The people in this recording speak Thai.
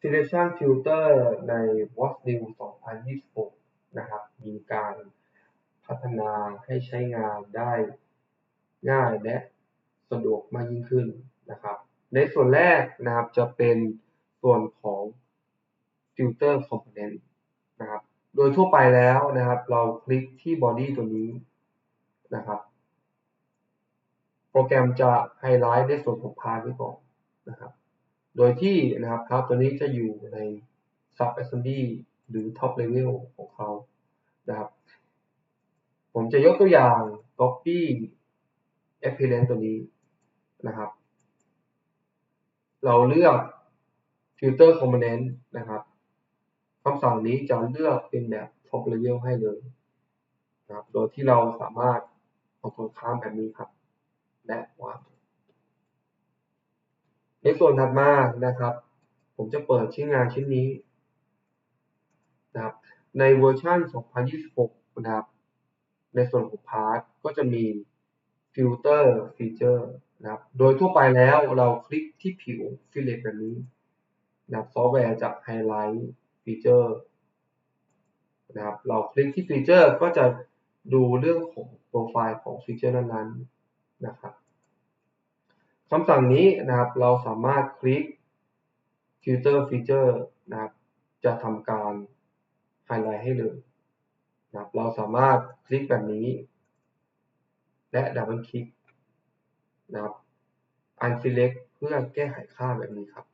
Selection Filter ใน What's New 2026 นะครับ มีการพัฒนาให้ใช้งานได้ง่ายและสะดวกมากยิ่งขึ้นนะครับ ในส่วนแรกนะครับจะเป็นส่วนของ Filter Component นะครับ โดยทั่วไปแล้วนะครับ เราคลิกที่ Body ตัวนี้นะครับ โปรแกรมจะไฮไลท์ในส่วนของ Part ไว้ก่อนนะครับ โดยที่นะครับครับตัวนี้จะอยู่ใน Sub Assembly หรือ Top Level ของเขานะครับ ผมจะยกตัวอย่าง Copy Appearance ตัวนี้นะครับ เราเลือก Filter Component นะครับคำสั่งนี้จะเลือกเป็นแบบ Top Level ให้เลยนะครับ โดยที่เราสามารถเอาตัวค้างแบบนี้ครับ และวาง ในส่วนถัดมานะครับ ผมจะเปิดชิ้นงานชิ้นนี้นะครับในเวอร์ชัน2026 นะครับ ในส่วนของพาร์ทก็จะมีฟิลเตอร์ฟีเจอร์นะครับ โดยทั่วไปแล้วเราคลิกที่ผิวฟิลเลตแบบนี้นะครับซอฟต์แวร์จะไฮไลท์ฟีเจอร์นะครับ เราคลิกที่ฟีเจอร์ก็จะดูเรื่องของโปรไฟล์ของฟีเจอร์นั้นๆนะครับ คำสั่งนี้นะครับเราสามารถคลิก filter feature นะครับ จะทำการไฮไลท์ให้เลยนะครับเราสามารถคลิกแบบนี้ และดับเบิลคลิกนะครับ unselect เพื่อแก้ไขค่าแบบนี้ครับ